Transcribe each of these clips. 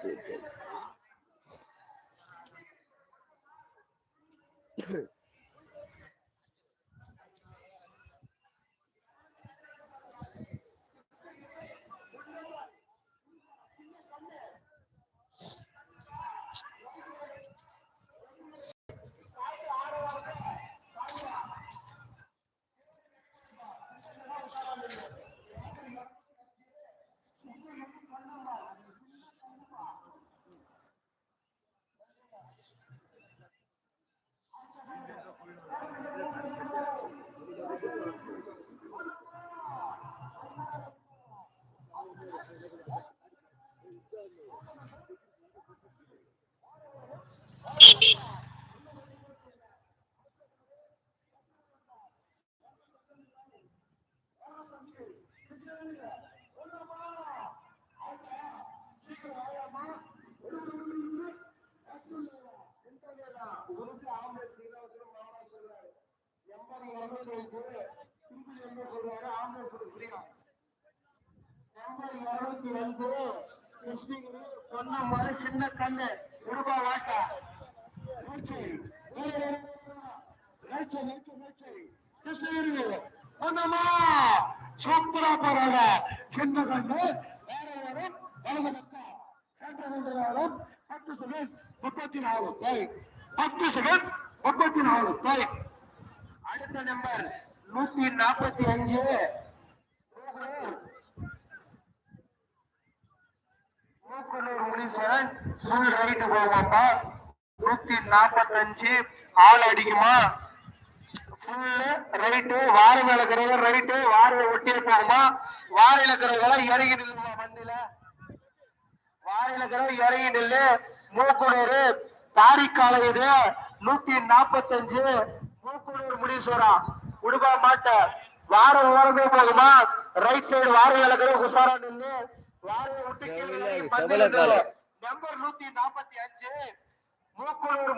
对对对。இருநூத்தி கிருஷ்ணகிரி சின்ன கண்ணு உருவா வாட்டா கிருஷ்ணகிரி சூப்பரா போறாங்க சின்ன கண்ணு வேற வரும் வலது பக்கம் சென்ற கொண்டிருந்தாலும் பத்து செகண்ட் முப்பத்தி நாலு போய் பத்து செகண்ட் முப்பத்தி நாலு போய் அடுத்த நம்பர் நூத்தி நாற்பத்தி அஞ்சு. மூக்கனூர் முனீஸ்வரன் ஃபுல் ரைட்டு போவாப்பா நூத்தி நாற்பத்தஞ்சு. ஆள் அடிக்குமா? ஃபுல்லு ரைட்டு வாரம் இழக்கிறவங்க ரைட்டு வாரில ஒட்டியே போகுமா? இறங்கி நில்லுமா வண்டியில? இழக்கிறவங்க இறங்கி நில்லு. மூக்குனூர் தாரிக்கால இது நூத்தி நாற்பத்தஞ்சு மூக்குனூர் முனீஸ்வரா உடுபா மாட்ட. வாரம் வாரமே போகுமா? ரைட் சைடு வாரம் இழக்கிறவங்க உஷாரா நில்லு. காலை. நில்லு. நம்பர் நூத்தி நாற்பத்தி அஞ்சு. மூக்குனூர்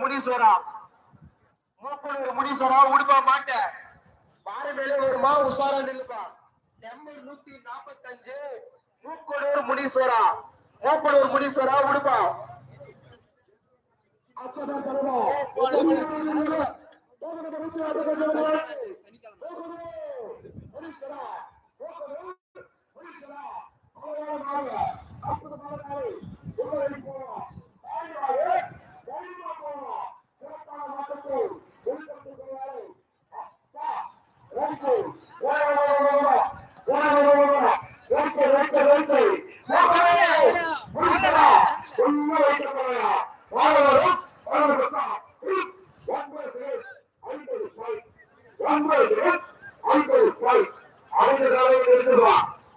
முனீஸ்வரா மூக்குனூர் முனீஸ்வரா உடுப்பா மாட்ட. வார மேலே வருமா உஷாரா நில்லுப்பா. நம்பர் நூத்தி நாற்பத்தஞ்சு மூக்குனூர் முனீஸ்வரா மூக்குனூர் முனீஸ்வரா உடுப்பா.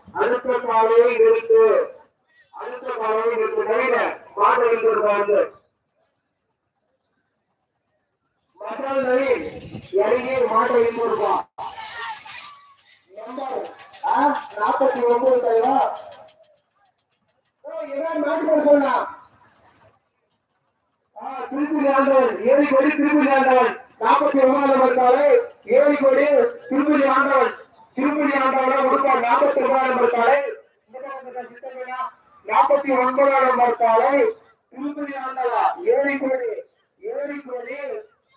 அடுத்த காலையை நிறுத்து அடுத்த காலையை நிறுத்து கையில பாட்டை எடுத்து மசால் இறங்கி மாட்டை எடுத்து நாற்பத்தி ஒன்பது தலைவா ஓ என்ன ஏழு கோடி திருப்பதி நாற்பத்தி ஒன்பதாம் நம்பர் ஏழு கோடி திருப்பதி ஆண்டவன் திருப்பதி ஆண்டவன் கொடுப்பார் நாற்பத்தி ஒன்பதாம் நம்பர் நாற்பத்தி ஒன்பதாம் நம்பர் திருப்பதி ஆண்டவா ஏழு கோடி ஏழு கோடி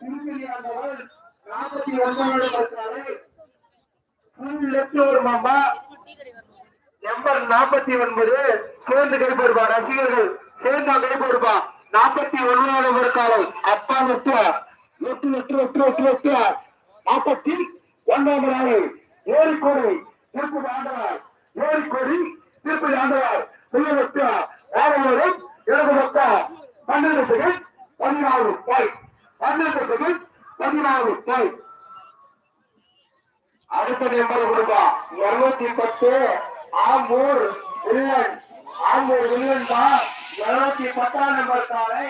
திருப்பதி ஆண்டவன் நாற்பத்தி ஒன்பதாம் நம்பர் காலை ஃபுல் லெஃப்ட் நம்பர் நாற்பத்தி ஒன்பது சேர்ந்து கைப்பொருப்பா ரசிகர்கள் சேர்ந்தா கைப்பொருப்பா நாற்பத்தி ஒன்பதாம் நம்பர் அப்பா விட்டு எட்டு எட்டு எட்டு எட்டு எட்டு நாற்பத்தி ஒன்றாம் நாள் ஏரிக்கோடி திருப்பதி ஆண்டவர் ஏரிக்கோடி திருப்பதி ஆண்டவர். புள்ள வெட்டு இடது பக்கம் பன்னெண்டு செகண்ட் பதினாறு பாய் பன்னெண்டு செகண்ட் பதினாறு பாய் அடுத்த நம்பர் கொடுப்பா. இருநூத்தி பத்து. ஆம்பூர் வில்லன் ஆம்பூர் வில்லன் தான். இருநூத்தி பத்தாம் நம்பர் காலை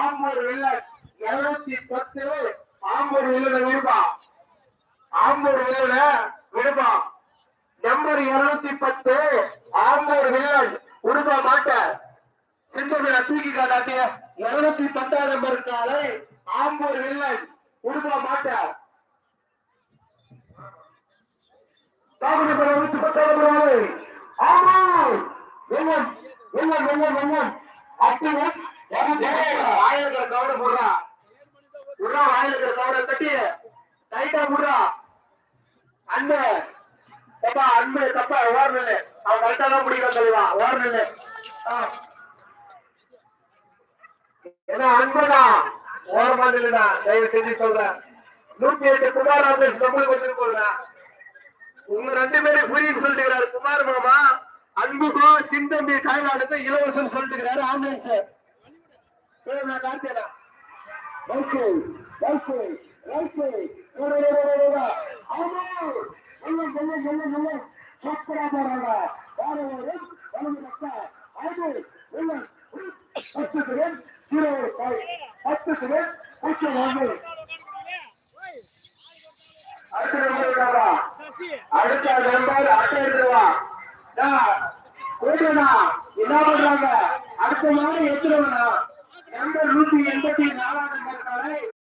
ஆம்பூர் வில்லன் இருநூத்தி பத்து ஆம்பூர் வில்லனை விடுபா ஆம்பூர் வில்லனை விடுபா நம்பர் இருநூத்தி பத்து ஆம்பூர் வில்லன் உடுபா மாட்ட. சிந்தனை தூக்கி காட்டாட்டிய இருநூத்தி பத்தாம் நம்பர் காலை ஆம்பூர் வில்லன் உடுபா மாட்ட. தாமரை நூத்தி பத்தாவது ஆமா வெள்ளம் கட்டி டைட்டா அவன் கரெக்டா தான் பிடிக்கிறான் தெளிவா ஓரல ஏன்னா அன்புடா செஞ்சு சொல்றேன். நூத்தி குமார் ஆம்புலன்ஸ் நம்மளுக்கு வந்துட்டு உங்க ரெண்டு பேரும் புரியுன்னு சொல்லிட்டு குமார் மாமா அன்புக்கும் சிந்தம்பி கைலாளுக்கும் இலவசம் சொல்லிட்டு ஆம்புலன்ஸ். நான் காட்டுறேன் ஓகே ரைட்டு ஓடு, ஓடு, ஓடு, ஓடு. ஆமா. சொல்லும், சொல்லும், சொல்லும், சொல்லும். சூப்பரா போறாங்க. வேற ஒரு வலது பக்கம். ஆடு. சொல்லும். பத்து செகண்ட். Zero five. பத்து செகண்ட். பூஜ்ஜியம் ஒன்று. அடுத்த நம்பர் அட்டை எடுத்துவா கூட்டணா என்ன பண்றாங்க அடுத்த மாடு எடுத்துருவானா நம்பர் நூத்தி எண்பத்தி நாலாம்